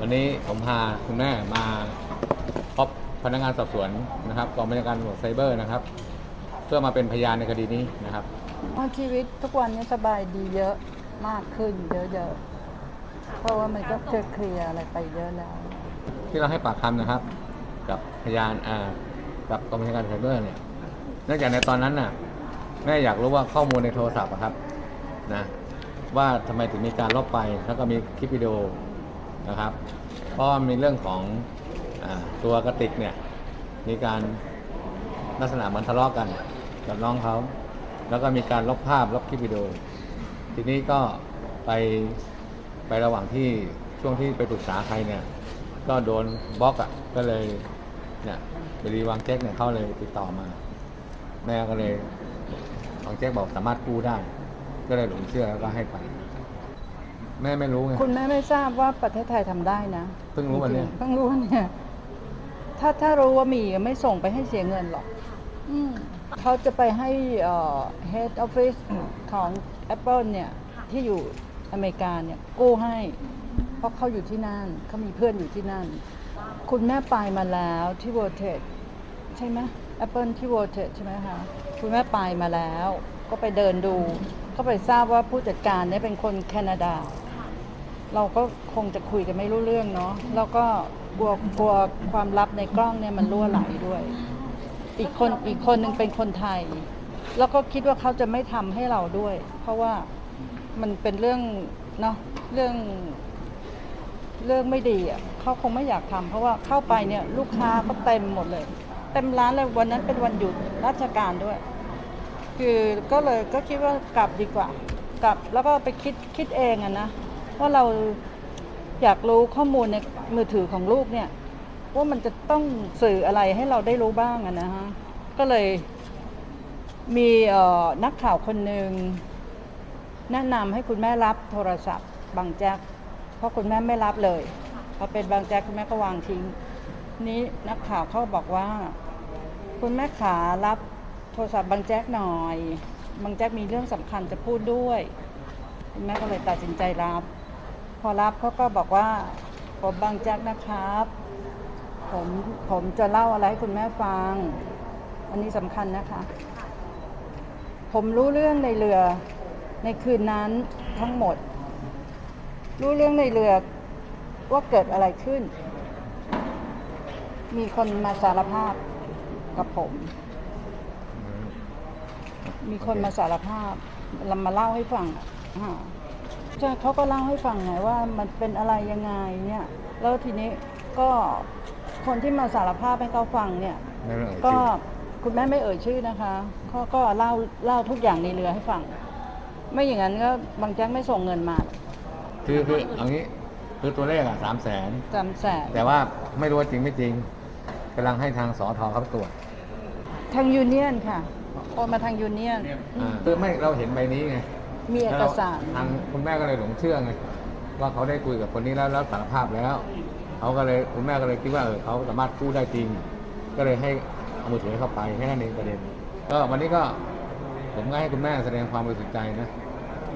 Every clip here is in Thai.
วันนี้ผมพาคุณแม่มาพบพนักงานสอบสวนนะครับกองบัญชาการตำรวจไซเบอร์นะครับ เพื่อมาเป็นพยานในคดีนี้นะครับว่าชีวิตทุกวันนี้สบายดีเยอะมากขึ้นเยอะๆ เพราะว่ามันก็เคลียร์เคลียร์อะไรไปเยอะแล้ว ที่เราให้ปากคำนะครับ กับพยานอ่ากับกองบัญชาการไซเบอร์เนี่ยเนื่องจากในตอนนั้นน่ะแม่อยากรู้ว่าข้อมูลในโทรศัพท์อะครับนะว่าทำไมถึงมีการลบไปแล้วก็มีคลิปวิดีโอ นะครับ เพราะมีเรื่องของอตัวกระติกเนี่ยมีการลักษณะมือนทะเลาะกันกับน้องเขา แล้วก็มีการลบภาพลบคลิปวิดีโอ ทีนี้ก็ไปไประหว่างที่ช่วงที่ไปปรึกษาใครเนี่ย ก็โดนบล็อกอะก็เลยเนี่ยบรีวางแจ็คเนี่ยเขาเลยติดต่อมา แม่ก็เลยวางแจ็คบอกสามารถกู้ได้ ก็เลยหลงเชื่อแล้วก็ให้ไป แม่ไม่รู้ไงคุณแม่ไม่ทราบว่าประเทศไทยทำได้นะเพิ่งรู้วันเนี้ยจงๆเพิ่งรู้วันเนี่ยถ้าถ้ารู้ว่ามีไม่ส่งไปให้เสียเงินหรอกอืมเขาจะไปให้เอ่อ head office ของ Apple เนี่ยที่อยู่อเมริกาเนี่ยกู้ให้ เพราะเขาอยู่ที่นั่นเขามีเพื่อนอยู่ที่นั่น คุณแม่ไปมาแล้วที่ World Trade ใช่ไหม Apple ที่ World Trade ใช่ไหมคะคุณแม่ไปมาแล้ว ก็ไปเดินดู ก็ไปทราบว่าผู้จัดการเนี่ยเป็นคนแคนาดา เราก็คงจะคุยกันไม่รู้เรื่องเนาะแล้วก็กลัวกลัวความลับในกล้องเนี่ยมันรั่วไหลด้วย อีกคนอีกคนหนึ่งเป็นคนไทย แล้วก็คิดว่าเขาจะไม่ทำให้เราด้วย เพราะว่ามันเป็นเรื่องเนาะเรื่อง เรื่องไม่ดีอะเขาคงไม่อยากทำเพราะว่าเข้าไปเนี่ย ลูกค้าก็เต็มหมดเลย เต็มร้านเลยวันนั้นเป็นวันหยุดราชการด้วย คือก็เลยก็คิดว่ากลับดีกว่า กลับแล้วก็ไปคิดคิดเองอะนะ ว่าเราอยากรู้ข้อมูลในมือถือของลูกเนี่ย ว่ามันจะต้องสื่ออะไรให้เราได้รู้บ้างนะฮะก็เลยมีนักข่าวคนหนึ่งแนะนำให้คุณแม่รับโทรศัพท์บางแจ๊กเพราะคุณแม่ไม่รับเลยพอเป็นบางแจ๊กคุณแม่ก็วางทิ้ง นี้นักข่าวเขาบอกว่า คุณแม่ขารับโทรศัพท์บางแจ๊กหน่อย บางแจ๊กมีเรื่องสำคัญจะพูดด้วย คุณแม่ก็เลยตัดสินใจรับ พอรับเขาก็บอกว่า ผมบางแจ๊กนะครับ ผมผมจะเล่าอะไรให้คุณแม่ฟัง อันนี้สำคัญนะคะ ผมรู้เรื่องในเรือในคืนนั้นทั้งหมด รู้เรื่องในเรือว่าเกิดอะไรขึ้น มีคนมาสารภาพกับผม มีคนมาสารภาพเรามาเล่าให้ฟังอะอ่า ใช่เขาก็เล่าให้ฟังไงว่ามันเป็นอะไรยังไงเนี่ย แล้วทีนี้ก็คนที่มาสารภาพให้เขาฟังเนี่ย ไม่เรื่องก็คุณแม่ไม่เอ่ยชื่อนะคะเขาก็เล่าเล่าทุกอย่างในเรือให้ฟัง ไม่อย่างนั้นก็บางแจ๊กไม่ส่งเงินมาคือคือเอางี้คือตัวเลขอะสามแสนจำแสนแต่ว่าไม่รู้ว่าจริงไม่จริงกำลังให้ทางสอทเขาตรวจทางยูเนียนค่ะโอนมาทางยูเนียน อ่าคือไม่เราเห็นใบนี้ไง มีเอกสาร แล้วทางคุณแม่ก็เลยหลงเชื่อไงว่าเขาได้คุยกับคนนี้แล้วแล้วสารภาพแล้วเขาก็เลยคุณแม่ก็เลยคิดว่าเออเขาสามารถกู้ได้จริง ก็เลยให้เอามือถือให้เข้าไปแค่นั้นเองประเด็นก็วันนี้ก็ผมก็ให้คุณแม่แสดงความบริสุทธิ์ใจนะ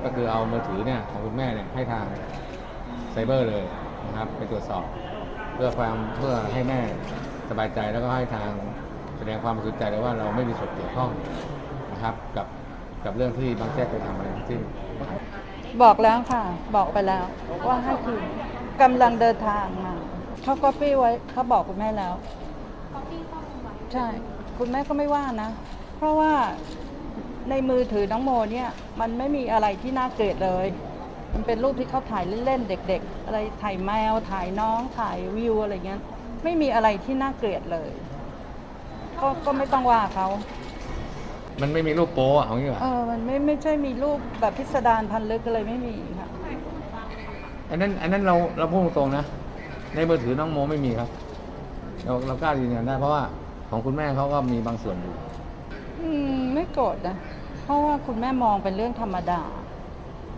ก็คือเอามือถือเนี่ยของคุณแม่เนี่ยให้ทางไซเบอร์เลยนะครับไปตรวจสอบ เพื่อความเพื่อให้แม่สบายใจแล้วก็ให้ทางแสดงความบริสุทธิ์ใจเลยว่าเราไม่มีส่วนเกี่ยวข้องนะครับกับ กับเรื่องที่บางแจ๊กไปทำอะไรทั้งสิ้นบอกแล้วค่ะ บอกไปแล้ว ว่าให้คืนกำลังเดินทางมาเขาก็ปี้ไว้เขาบอกคุณแม่แล้วใช่ คุณแม่ก็ไม่ว่านะ เพราะว่าในมือถือน้องโมเนี่ย มันไม่มีอะไรที่น่าเกลียดเลย มันเป็นรูปที่เขาถ่ายเล่นๆเด็ก ๆ อะไรถ่ายแมวถ่ายน้องถ่ายวิวอะไรเงี้ยไม่มีอะไรที่น่าเกลียดเลย ก็ก็ไม่ต้องว่าเขา มันไม่มีรูปโป๊ะเอางี้เหรอเออมันไม่ไม่ใช่มีรูปแบบพิสดารพันลึกอะไรไม่มีค่ะ อันนั้นอันนั้นเราเราพูดตรงๆนะ ในมือถือน้องโมไม่มีครับ เราเรากล้ายืนยันได้เพราะว่าของคุณแม่เขาก็มีบางส่วนอยู่ อืมไม่โกรธนะ เพราะว่าคุณแม่มองเป็นเรื่องธรรมดา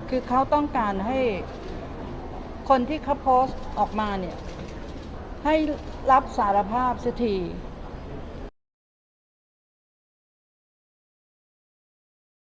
คือเขาต้องการให้คนที่เขาโพสต์ออกมาเนี่ย ให้รับสารภาพสักที